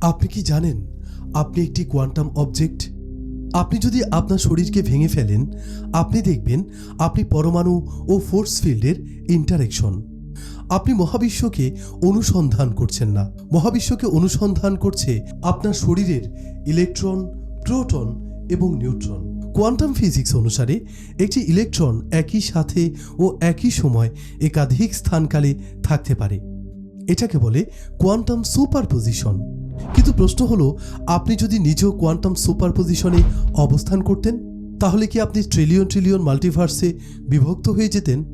আপনি কি জানেন আপনি একটি কোয়ান্টাম অবজেক্ট? আপনি যদি আপনার শরীরকে ভেঙে ফেলেন, আপনি দেখবেন আপনি পরমাণু ও ফোর্স ফিল্ডের ইন্টারেকশন। আপনি মহাবিশ্বকে অনুসন্ধান করছেন না। মহাবিশ্বকে অনুসন্ধান করছে আপনার শরীরের ইলেকট্রন, প্রোটন এবং নিউট্রন। কোয়ান্টাম ফিজিক্স অনুসারে একটি ইলেকট্রন একই সাথে ও একই সময় একাধিক স্থানকালে থাকতে পারে। এটাকে বলে কোয়ান্টাম সুপারপোজিশন। কিন্তু প্রশ্ন হলো, আপনি যদি নিজেও কোয়ান্টাম সুপারপোজিশনে অবস্থান করতেন, তাহলে কি আপনি ট্রিলিয়ন ট্রিলিয়ন মাল্টিভার্সে বিভক্ত হয়ে যেতেন?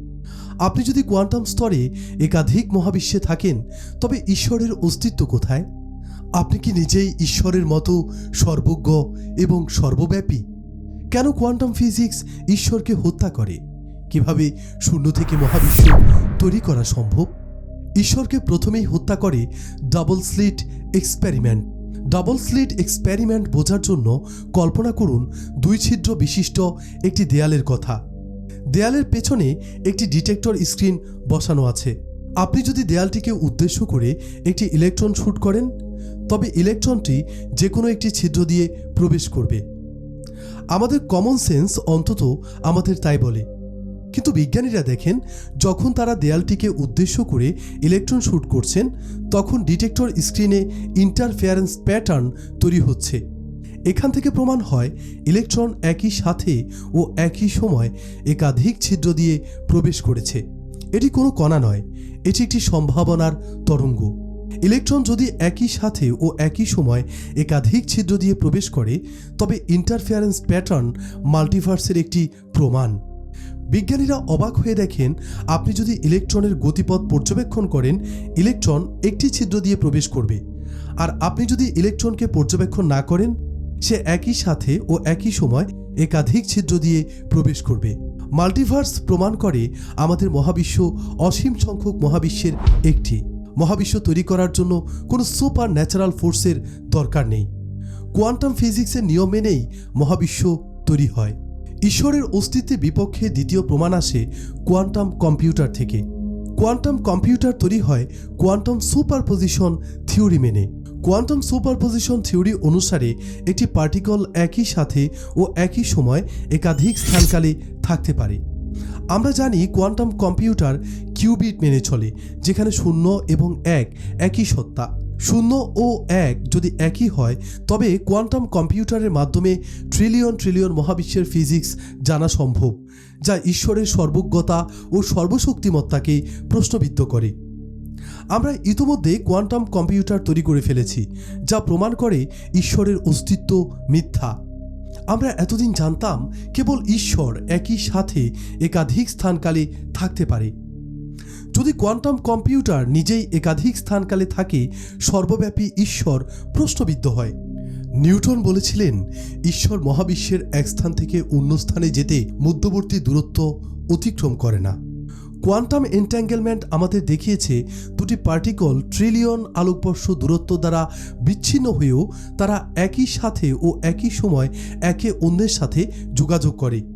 আপনি যদি কোয়ান্টাম স্তরে একাধিক মহাবিশ্বে থাকেন, তবে ঈশ্বরের অস্তিত্ব কোথায়? আপনি কি নিজেই ঈশ্বরের মতো সর্বজ্ঞ এবং সর্বব্যাপী? কেন কোয়ান্টাম ফিজিক্স ঈশ্বরকে হত্যা করে? কীভাবে শূন্য থেকে মহাবিশ্ব তৈরি করা সম্ভব? ঈশ্বরকে প্রথমেই হত্যা করে double slit experiment. Double slit experiment বোঝার জন্য কল্পনা করুন দুই ছিদ্র বিশিষ্ট একটি দেয়ালের কথা। দেয়ালের পেছনে একটি ডিটেক্টর স্ক্রিন বসানো আছে। আপনি যদি দেয়ালটিকে উদ্দেশ্য করে একটি ইলেকট্রন শ্যুট করেন, তবে ইলেকট্রনটি যে কোনো একটি ছিদ্র দিয়ে প্রবেশ করবে। আমাদের কমন সেন্স অন্তত আমাদের তাই বলে। কিন্তু বিজ্ঞানীরা দেখেন, যখন তারা দেয়ালটিকে উদ্দেশ্য করে ইলেকট্রন শ্যুট করছেন, তখন ডিটেক্টর স্ক্রিনে ইন্টারফেয়ারেন্স প্যাটার্ন তৈরি হচ্ছে। এখান থেকে প্রমাণ হয়, ইলেকট্রন একই সাথে ও একই সময় একাধিক ছিদ্র দিয়ে প্রবেশ করেছে। এটি কোনো কণা নয়, এটি একটি সম্ভাবনার তরঙ্গ। ইলেকট্রন যদি একই সাথে ও একই সময় একাধিক ছিদ্র দিয়ে প্রবেশ করে, তবে ইন্টারফেয়ারেন্স প্যাটার্ন মাল্টিভার্সের একটি প্রমাণ। বিজ্ঞানীরা অবাক হয়ে দেখেন, আপনি যদি ইলেকট্রনের গতিপথ পর্যবেক্ষণ করেন, ইলেকট্রন একটি ছিদ্র দিয়ে প্রবেশ করবে। আর আপনি যদি ইলেকট্রনকে পর্যবেক্ষণ না করেন, সে একই সাথে ও একই সময় একাধিক ছিদ্র দিয়ে প্রবেশ করবে। মাল্টিভার্স প্রমাণ করে আমাদের মহাবিশ্ব অসীম সংখ্যক মহাবিশ্বের একটি। মহাবিশ্ব তৈরি করার জন্য কোনো সুপার ন্যাচারাল ফোর্সের দরকার নেই। কোয়ান্টাম ফিজিক্সের নিয়ম মেনেই মহাবিশ্ব তৈরি হয়। ঈশ্বরের অস্তিত্বের বিপক্ষে দ্বিতীয় প্রমাণ আসে কোয়ান্টাম কম্পিউটার থেকে। কোয়ান্টাম কম্পিউটার তৈরি হয় কোয়ান্টাম সুপারপোজিশন থিওরি মেনে। কোয়ান্টাম সুপারপোজিশন থিওরি অনুসারে একটি পার্টিকল একই সাথে ও একই সময় একাধিক স্থানকালে থাকতে পারে। আমরা জানি কোয়ান্টাম কম্পিউটার কিউবিট মেনে চলে, যেখানে শূন্য এবং এক একই সত্তা। শূন্য ও এক যদি একই হয়, তবে কোয়ান্টাম কম্পিউটারের মাধ্যমে ট্রিলিয়ন ট্রিলিয়ন মহাবিশ্বের ফিজিক্স জানা সম্ভব, যা ঈশ্বরের সর্বজ্ঞতা ও সর্বশক্তিমত্তাকে প্রশ্নবিদ্ধ করে। আমরা ইতোমধ্যে কোয়ান্টাম কম্পিউটার তৈরি করে ফেলেছি, যা প্রমাণ করে ঈশ্বরের অস্তিত্ব মিথ্যা। আমরা এতদিন জানতাম, কেবল ঈশ্বর একই সাথে একাধিক স্থানকালে থাকতে পারে। যদি কোয়ান্টাম কম্পিউটার নিজেই একাধিক স্থানকালে থাকে, সর্বব্যাপী ঈশ্বর প্রশ্নবিদ্ধ হয়। নিউটন বলেছিলেন, ঈশ্বর মহাবিশ্বের এক স্থান থেকে অন্য স্থানে যেতে মধ্যবর্তী দূরত্ব অতিক্রম করে না। কোয়ান্টাম এন্ট্যাঙ্গেলমেন্ট আমাদের দেখিয়েছে, দুটি পার্টিকল ট্রিলিয়ন আলোকবর্ষ দূরত্ব দ্বারা বিচ্ছিন্ন হয়েও তারা একই সাথে ও একই সময় একে অন্যের সাথে যোগাযোগ করে।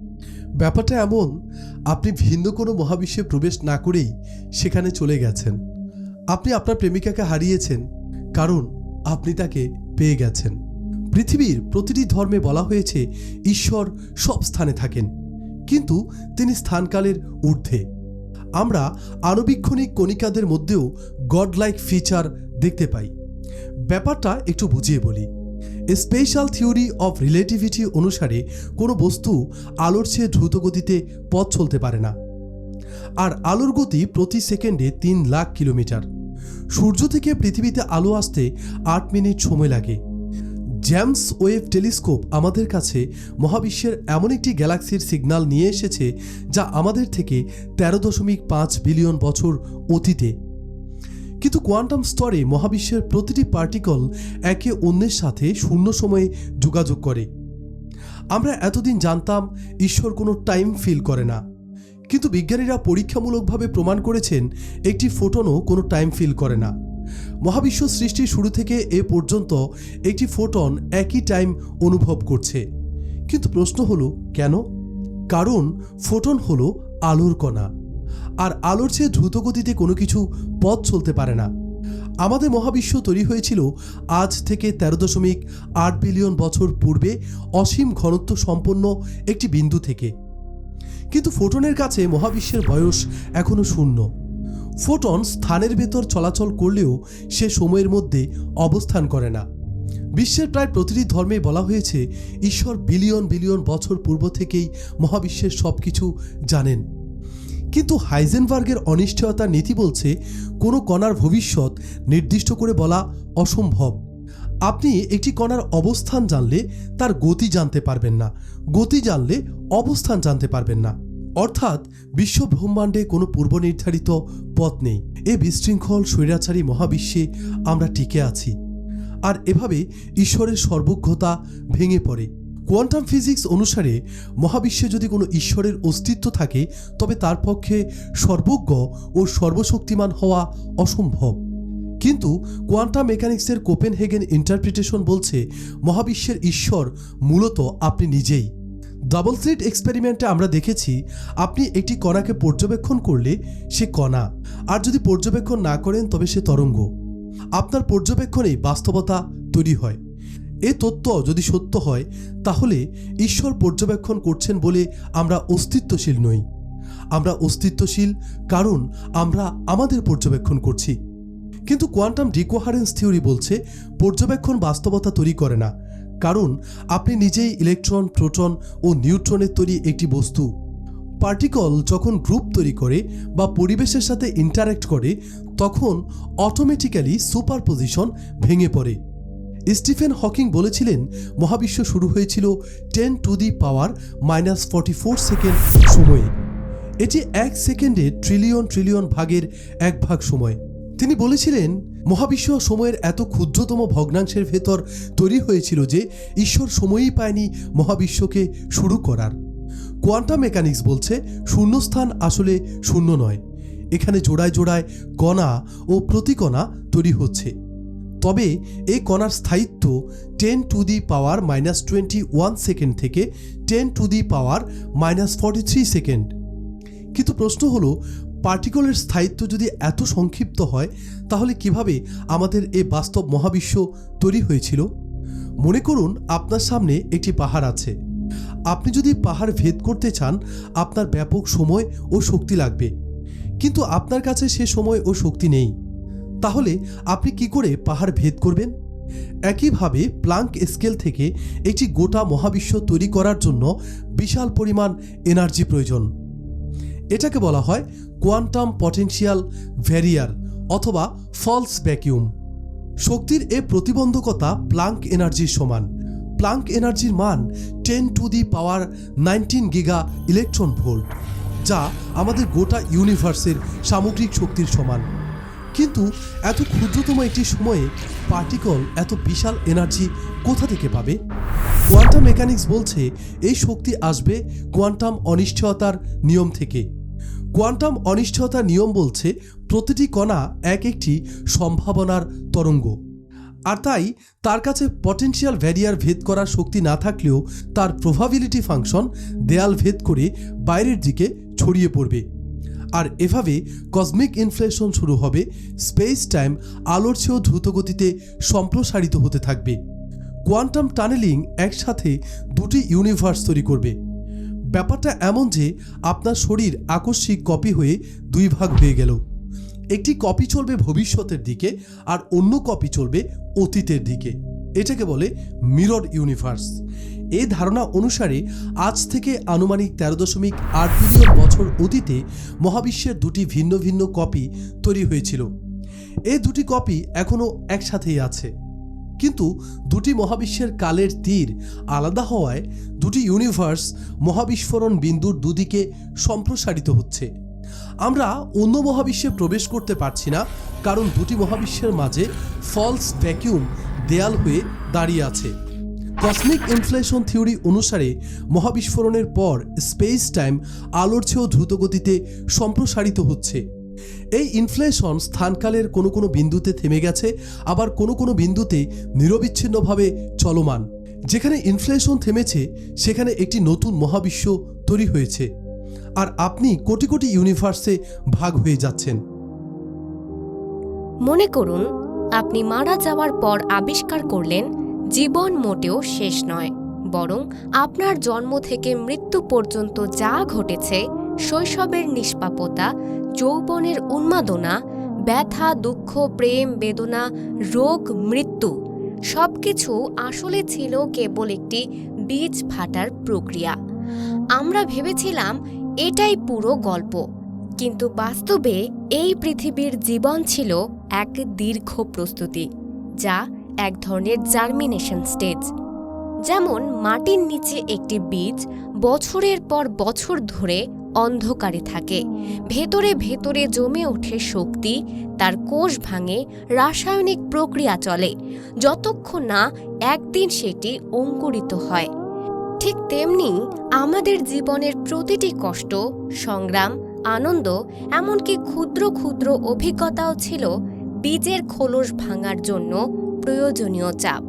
ব্যাপারটা এমন, আপনি ভিন্ন কোনো মহাবিশ্বে প্রবেশ না করেই সেখানে চলে গেছেন। আপনি আপনার প্রেমিকাকে হারিয়েছেন, কারণ আপনি তাকে পেয়ে গেছেন। পৃথিবীর প্রতিটি ধর্মে বলা হয়েছে, ঈশ্বর সব স্থানে থাকেন, কিন্তু তিনি স্থানকালের ঊর্ধ্বে। আমরা আণুবীক্ষণিক কণিকাদের মধ্যেও গডলাইক ফিচার দেখতে পাই। ব্যাপারটা একটু বুঝিয়ে বলি। স্পেশাল থিওরি অফ রিলেটিভিটি অনুসারে কোনো বস্তু আলোর চেয়ে দ্রুত গতিতে পথ চলতে পারে না। আর আলোর গতি প্রতি সেকেন্ডে তিন লাখ কিলোমিটার। সূর্য থেকে পৃথিবীতে আলো আসতে আট মিনিট সময় লাগে। জ্যামস ওয়েভ টেলিস্কোপ আমাদের কাছে মহাবিশ্বের এমন একটি গ্যালাক্সির সিগন্যাল নিয়ে এসেছে যা আমাদের থেকে তেরো দশমিক পাঁচ বিলিয়ন বছর অতীতে কিন্তু কোয়ান্টাম স্তরে মহাবিশ্বের প্রতিটি পার্টিকল একে অন্যের সাথে শূন্য সময়ে যোগাযোগ করে। আমরা এতদিন জানতাম ঈশ্বর কোনো টাইম ফিল করে না। কিন্তু বিজ্ঞানীরা পরীক্ষামূলকভাবে প্রমাণ করেছেন একটি ফোটনও কোনো টাইম ফিল করে না। মহাবিশ্ব সৃষ্টির শুরু থেকে এ পর্যন্ত একটি ফোটন একই টাইম অনুভব করছে। কিন্তু প্রশ্ন হলো, কেন? কারণ ফোটন হলো আলোর কণা। আর আলোর চেয়ে দ্রুত গতিতে কোনো কিছু পথ চলতে পারে না। আমাদের মহাবিশ্ব তৈরি হয়েছিল আজ থেকে তেরো দশমিক আট বিলিয়ন বছর পূর্বে অসীম ঘনত্ব সম্পন্ন একটি বিন্দু থেকে। কিন্তু ফোটনের কাছে মহাবিশ্বের বয়স এখনও শূন্য। ফোটন স্থানের ভেতর চলাচল করলেও সে সময়ের মধ্যে অবস্থান করে না। বিশ্বের প্রায় প্রতিটি ধর্মে বলা হয়েছে, ঈশ্বর বিলিয়ন বিলিয়ন বছর পূর্ব থেকেই মহাবিশ্বের সব কিছু জানেন। কিন্তু হাইজেনবার্গের অনিশ্চয়তার নীতি বলছে, কোনো কণার ভবিষ্যৎ নির্দিষ্ট করে বলা অসম্ভব। আপনি একটি কণার অবস্থান জানলে তার গতি জানতে পারবেন না। গতি জানলে অবস্থান জানতে পারবেন না। অর্থাৎ বিশ্ব ব্রহ্মাণ্ডে কোনো পূর্বনির্ধারিত পথ নেই। এ বিশৃঙ্খল, স্বৈরাচারী মহাবিশ্বে আমরা টিকে আছি। আর এভাবে ঈশ্বরের সর্বজ্ঞতা ভেঙে পড়ে। কোয়ান্টাম ফিজিক্স অনুসারে মহাবিশ্বে যদি কোনো ঈশ্বরের অস্তিত্ব থাকে, তবে তার পক্ষে সর্বজ্ঞ ও সর্বশক্তিমান হওয়া অসম্ভব। কিন্তু কোয়ান্টাম মেকানিক্সের কোপেনহেগেন ইন্টারপ্রিটেশন বলছে, মহাবিশ্বের ঈশ্বর মূলত আপনি নিজেই। ডাবল স্লিট এক্সপেরিমেন্টে আমরা দেখেছি, আপনি একটি কণাকে পর্যবেক্ষণ করলে সে কণা। আর যদি পর্যবেক্ষণ না করেন, তবে সে তরঙ্গ। আপনার পর্যবেক্ষণেই বাস্তবতা তৈরি হয়। এ তত্ত্ব যদি সত্য হয়, তাহলে ঈশ্বর পর্যবেক্ষণ করছেন বলে আমরা অস্তিত্বশীল নই। আমরা অস্তিত্বশীল কারণ আমরা আমাদের পর্যবেক্ষণ করছি। কিন্তু কোয়ান্টাম ডিকোহারেন্স থিওরি বলছে, পর্যবেক্ষণ বাস্তবতা তৈরি করে না। কারণ আপনি নিজেই ইলেকট্রন, প্রোটন ও নিউট্রনের তৈরি একটি বস্তু। পার্টিকল যখন গ্রুপ তৈরি করে বা পরিবেশের সাথে ইন্টারাক্ট করে, তখন অটোমেটিক্যালি সুপারপোজিশন ভেঙে পড়ে। স্টিফেন হকিং বলেছিলেন, মহাবিশ্ব শুরু হয়েছিল ten to the power minus forty four second সময়ে। এটি এক সেকেন্ডে ট্রিলিয়ন ট্রিলিয়ন ভাগের এক ভাগ সময়। তিনি বলেছিলেন, মহাবিশ্ব সময়ের এত ক্ষুদ্রতম ভগ্নাংশের ভেতর তৈরি হয়েছিল যে ঈশ্বর সময়ই পায়নি মহাবিশ্বকে শুরু করার। কোয়ান্টাম মেকানিক্স বলছে, শূন্যস্থান আসলে শূন্য নয়। এখানে জোড়ায় জোড়ায় কণা ও প্রতিকণা তৈরি হচ্ছে। তবে এই কণার স্থায়িত্ব ten to the power minus twenty one second থেকে ten to the power minus forty three second কিন্তু প্রশ্ন হলো পার্টিকলের স্থায়িত্ব যদি এত সংক্ষিপ্ত হয়, তাহলে কীভাবে আমাদের এ বাস্তব মহাবিশ্ব তৈরি হয়েছিল? মনে করুন, আপনার সামনে একটি পাহাড় আছে। আপনি যদি পাহাড় ভেদ করতে চান, আপনার ব্যাপক সময় ও শক্তি লাগবে। কিন্তু আপনার কাছে সে সময় ও শক্তি নেই। তাহলে আপনি কি করে পাহাড় ভেদ করবেন? একইভাবে প্লাঙ্ক স্কেল থেকে একটি গোটা মহাবিশ্ব তৈরি করার জন্য বিশাল পরিমাণ এনার্জি প্রয়োজন। এটাকে বলা হয় কোয়ান্টাম পটেনশিয়াল ভ্যারিয়ার অথবা ফলস ভ্যাকিউম। শক্তির এ প্রতিবন্ধকতা প্লাঙ্ক এনার্জির সমান। প্লাঙ্ক এনার্জির মান ten to the power nineteen giga electron volt, যা আমাদের গোটা ইউনিভার্সের সামগ্রিক শক্তির সমান। কিন্তু এত ক্ষুদ্রতম একটি সময়ে পার্টিকল এত বিশাল এনার্জি কোথা থেকে পাবে? কোয়ান্টাম মেকানিক্স বলছে এই শক্তি আসবে কোয়ান্টাম অনিশ্চয়তার নিয়ম থেকে। কোয়ান্টাম অনিশ্চয়তার নিয়ম বলছে প্রতিটি কণা এক একটি সম্ভাবনার তরঙ্গ। আর তাই তার কাছে পটেনশিয়াল ভ্যারিয়ার ভেদ করার শক্তি না থাকলেও তার প্রভাবিলিটি ফাংশন দেয়াল ভেদ করে বাইরের দিকে ছড়িয়ে পড়বে। আর এভাবে কসমিক ইনফ্লেশন শুরু হবে স্পেস টাইম আলোর চেয়েও দ্রুতগতিতে সম্প্রসারিত হতে থাকবে। কোয়ান্টাম টানেলিং একসাথে দুটি ইউনিভার্স তৈরি করবে। ব্যাপারটা এমন যে আপনার শরীর আকস্মিক কপি হয়ে দুই ভাগ হয়ে গেল। একটি কপি চলবে ভবিষ্যতের দিকে আর অন্য কপি চলবে অতীতের দিকে। এটাকে বলে মিরর ইউনিভার্স। এই ধারণা অনুসারে আজ থেকে আনুমানিক তেরো দশমিক আট বিলিয়ন বছর অতীতে মহাবিশ্বের দুটি ভিন্ন ভিন্ন কপি তৈরি হয়েছিল। এই দুটি কপি এখনও একসাথেই আছে। কিন্তু দুটি মহাবিশ্বের কালের তীর আলাদা হওয়ায় দুটি ইউনিভার্স মহাবিস্ফোরণ বিন্দুর দুদিকে সম্প্রসারিত হচ্ছে। আমরা অন্য মহাবিশ্বে প্রবেশ করতে পারছি না, কারণ দুটি মহাবিশ্বের মাঝে ফলস ভ্যাকিউম দেয়াল হয়ে দাঁড়িয়ে আছে। কসমিক ইনফ্লেশন থিওরি অনুসারে মহাবিস্ফোরণের পর স্পেস টাইম আলোর চেয়েও দ্রুতগতিতে সম্প্রসারিত হচ্ছে। এই ইনফ্লেশন স্থানকালের কোনো কোনো বিন্দুতে থেমে গেছে, আবার কোনো কোনো বিন্দুতে নিরবিচ্ছিন্নভাবে চলমান। যেখানে ইনফ্লেশন থেমেছে, সেখানে একটি নতুন মহাবিশ্ব তৈরি হয়েছে। আর আপনি কোটি কোটি ইউনিভার্সে ভাগ হয়ে যাচ্ছেন। মনে করুন আপনি মারা যাওয়ার পর আবিষ্কার করলেন, জীবন মোটেও শেষ নয়, বরং আপনার জন্ম থেকে মৃত্যু পর্যন্ত যা ঘটেছে, শৈশবের নিষ্পাপতা, যৌবনের উন্মাদনা, ব্যথা, দুঃখ, প্রেম, বেদনা, রোগ, মৃত্যু, সবকিছু আসলে ছিল কেবল একটি বীজ ফাটার প্রক্রিয়া। আমরা ভেবেছিলাম এটাই পুরো গল্প। কিন্তু বাস্তবে এই পৃথিবীর জীবন ছিল এক দীর্ঘ প্রস্তুতি, যা এক ধরনের জার্মিনেশন স্টেজ যেমন মাটির নিচে একটি বীজ বছরের পর বছর ধরে অন্ধকারে থাকে, ভেতরে ভেতরে জমে ওঠে শক্তি, তার কোষ ভাঙে, রাসায়নিক প্রক্রিয়া চলে, যতক্ষণ না একদিন সেটি অঙ্কুরিত হয়। ঠিক তেমনি আমাদের জীবনের প্রতিটি কষ্ট, সংগ্রাম আনন্দ, এমনকি ক্ষুদ্র ক্ষুদ্র অভিজ্ঞতাও ছিল বীজের খোলস ভাঙার জন্য প্রয়োজনীয় চাপ।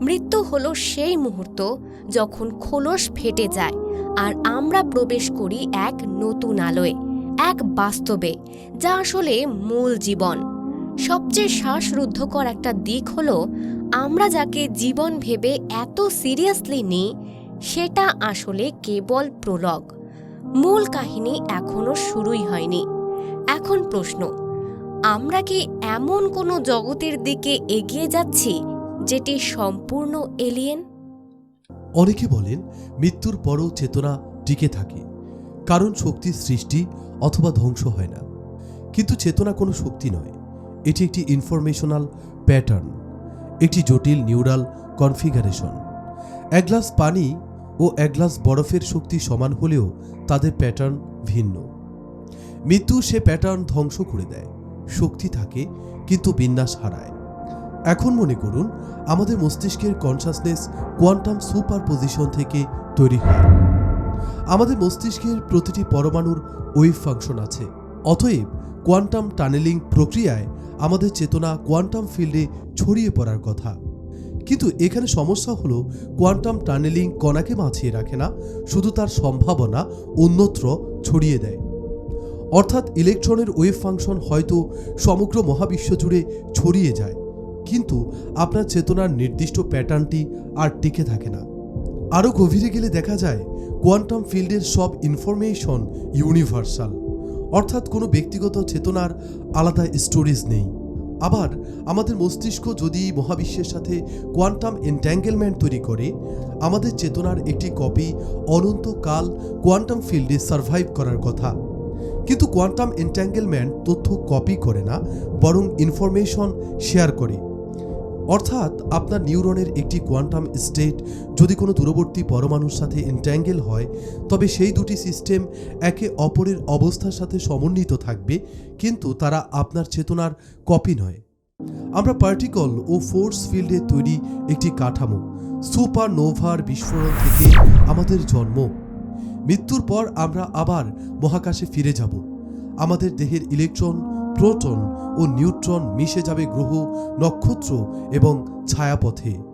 মৃত্যু হলো সেই মুহূর্ত যখন খোলস ফেটে যায় আর আমরা প্রবেশ করি এক নতুন আলোয়, এক বাস্তবে, যা আসলে মূল জীবন। সবচেয়ে শ্বাসরুদ্ধকর একটা দিক হলো আমরা যাকে জীবন ভেবে এত সিরিয়াসলি নিই, সেটা আসলে কেবল প্রলগ। মূল কাহিনী এখনও শুরুই হয়নি। এখন প্রশ্ন, আমরা কি এমন কোনো জগতের দিকে এগিয়ে যাচ্ছি যেটি সম্পূর্ণ এলিয়েন অনেকে বলেন, মৃত্যুর পরও চেতনা টিকে থাকে, কারণ শক্তির সৃষ্টি অথবা ধ্বংস হয় না। কিন্তু চেতনা কোনো শক্তি নয়, এটি একটি ইনফরমেশনাল প্যাটার্ন একটি জটিল নিউরাল কনফিগারেশন এক গ্লাস পানি ও এক গ্লাস বরফের শক্তি সমান হলেও তাদের প্যাটার্ন ভিন্ন। মৃত্যু সে প্যাটার্ন ধ্বংস করে দেয়। শক্তি থাকে, কিন্তু বিন্যাস হারায়। এখন মনে করুন, আমাদের মস্তিষ্কের কনসাসনেস কোয়ান্টাম সুপার পজিশন থেকে তৈরি হয়। আমাদের মস্তিষ্কের প্রতিটি পরমাণুর ওয়েভ ফাংশন আছে। অতএব কোয়ান্টাম টানেলিং প্রক্রিয়ায় আমাদের চেতনা কোয়ান্টাম ফিল্ডে ছড়িয়ে পড়ার কথা। কিন্তু এখানে সমস্যা হলো কোয়ান্টাম টানেলিং কণাকে বাঁচিয়ে রাখে না, শুধু তার সম্ভাবনা, অন্যত্র ছড়িয়ে দেয়। অর্থাৎ ইলেকট্রনের ওয়েভ ফাংশন হয়তো সমগ্র মহাবিশ্ব জুড়ে ছড়িয়ে যায়, কিন্তু আপনার চেতনার নির্দিষ্ট প্যাটার্নটি আর টিকে থাকে না। আরও গভীরে গেলে দেখা যায়, কোয়ান্টাম ফিল্ডের সব ইনফরমেশন ইউনিভার্সাল, অর্থাৎ কোনো ব্যক্তিগত চেতনার আলাদা স্টোরেজ নেই। আবার আমাদের মস্তিষ্ক যদি মহাবিশ্বের সাথে কোয়ান্টাম এন্ট্যাঙ্গেলমেন্ট তৈরি করে, আমাদের চেতনার একটি কপি অনন্তকাল কোয়ান্টাম ফিল্ডে সার্ভাইভ করার কথা। কিন্তু কোয়ান্টাম এন্ট্যাঙ্গেলমেন্ট তথ্য কপি করে না, বরং ইনফরমেশন শেয়ার করে। অর্থাৎ আপনার নিউরনের একটি কোয়ান্টাম স্টেট যদি কোনো দূরবর্তী পরমাণুর সাথে এন্ট্যাঙ্গেল হয়, তবে সেই দুটি সিস্টেম একে অপরের অবস্থার সাথে সমন্বিত থাকবে, কিন্তু তারা আপনার চেতনার কপি নয়। আমরা পার্টিকল ও ফোর্স ফিল্ডে তৈরি একটি কাঠামো সুপার নোভার বিস্ফোরণ থেকে আমাদের জন্ম। মৃত্যুর পর আমরা আবার মহাকাশে ফিরে যাব। আমাদের দেহের ইলেকট্রন প্রোটন ও নিউট্রন মিশে যাবে গ্রহ নক্ষত্র এবং ছায়াপথে।